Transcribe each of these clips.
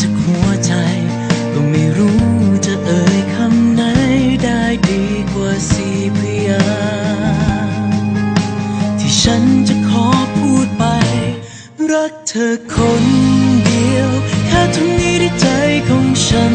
จากหัวใจ ก็ไม่รู้จะเอ่ยคำไหนได้ดีกว่าสี่พยางที่ฉันจะขอพูดไป รักเธอคนเดียว แค่ตรงนี้ในใจของฉัน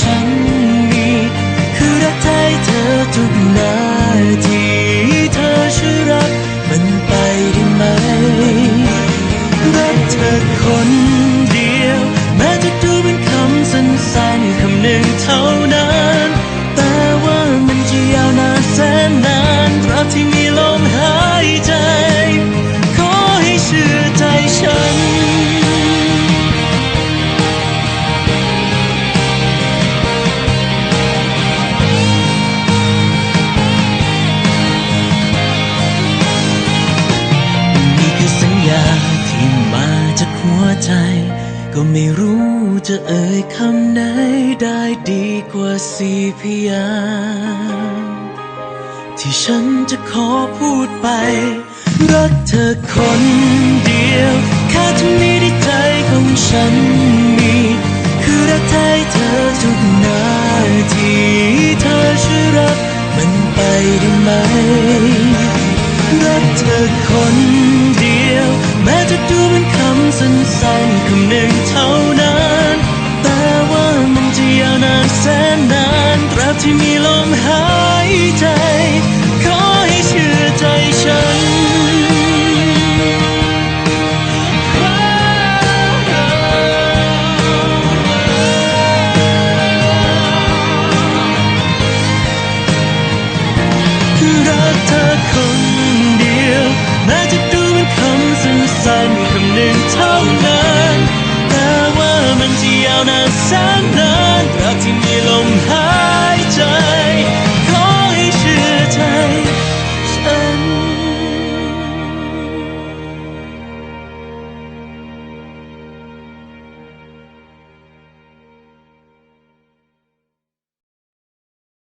ฉันมี คือรักแท้เธอทุกนาทีเธอช่วยรักมันไปได้ไหม รักเธอคนเดียว แม้จะดูเป็นคำสั้นๆคำหนึ่งเท่า ใจ ก็ไม่รู้จะเอ่ยคำไหนได้ดีกว่าสี่พยางที่ฉันจะขอพูดไป รักเธอคนเดียว แค่ตรงนี้ที่ใจของฉันมี คือรักแท้เธอทุกนาทีเธอช่วยรักมันไปได้ไหม รักเธอคน หนึ่งเท่านั้น แต่ว่ามันจะยาวนานแสนนานตราบที่มีลมหายใจ ขอให้เชื่อใจฉันรักเธอคนเดียวแม้จะดูเป็นคำสั้นๆคำหนึ่งเท่านั้น